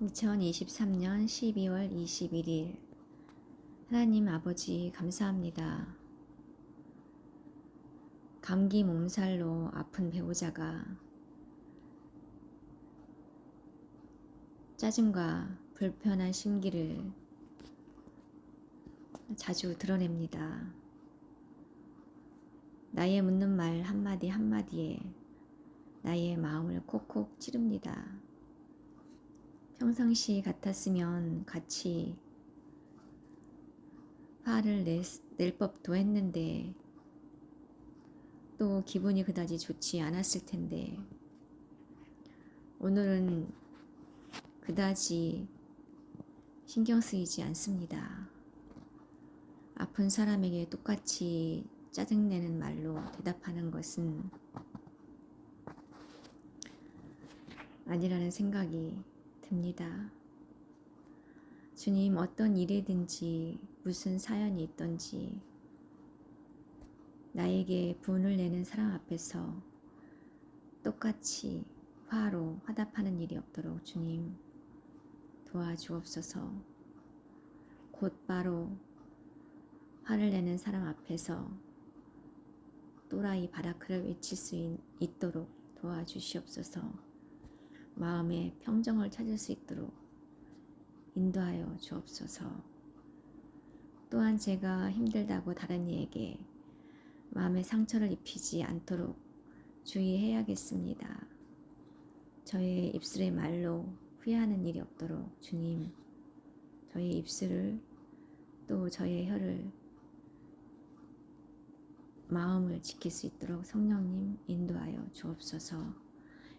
2023년 12월 21일 하나님 아버지 감사합니다. 감기 몸살로 아픈 배우자가 짜증과 불편한 심기를 자주 드러냅니다. 나의 묻는 말 한마디 한마디에 나의 마음을 콕콕 찌릅니다. 평상시 같았으면 같이 화를 낼, 낼 법도 했는데 또 기분이 그다지 좋지 않았을 텐데 오늘은 그다지 신경 쓰이지 않습니다. 아픈 사람에게 똑같이 짜증내는 말로 대답하는 것은 아니라는 생각이 듭니다. 주님, 어떤 일이든지 무슨 사연이 있던지 나에게 분을 내는 사람 앞에서 똑같이 화로 화답하는 일이 없도록 주님 도와주옵소서 곧바로 화를 내는 사람 앞에서 또라이 바라크를 외칠 수 있, 있도록 도와주시옵소서 마음의 평정을 찾을 수 있도록 인도하여 주옵소서. 또한 제가 힘들다고 다른 이에게 마음의 상처를 입히지 않도록 주의해야겠습니다. 저의 입술의 말로 후회하는 일이 없도록 주님, 저의 입술을 또 저의 혀를 마음을 지킬 수 있도록 성령님 인도하여 주옵소서.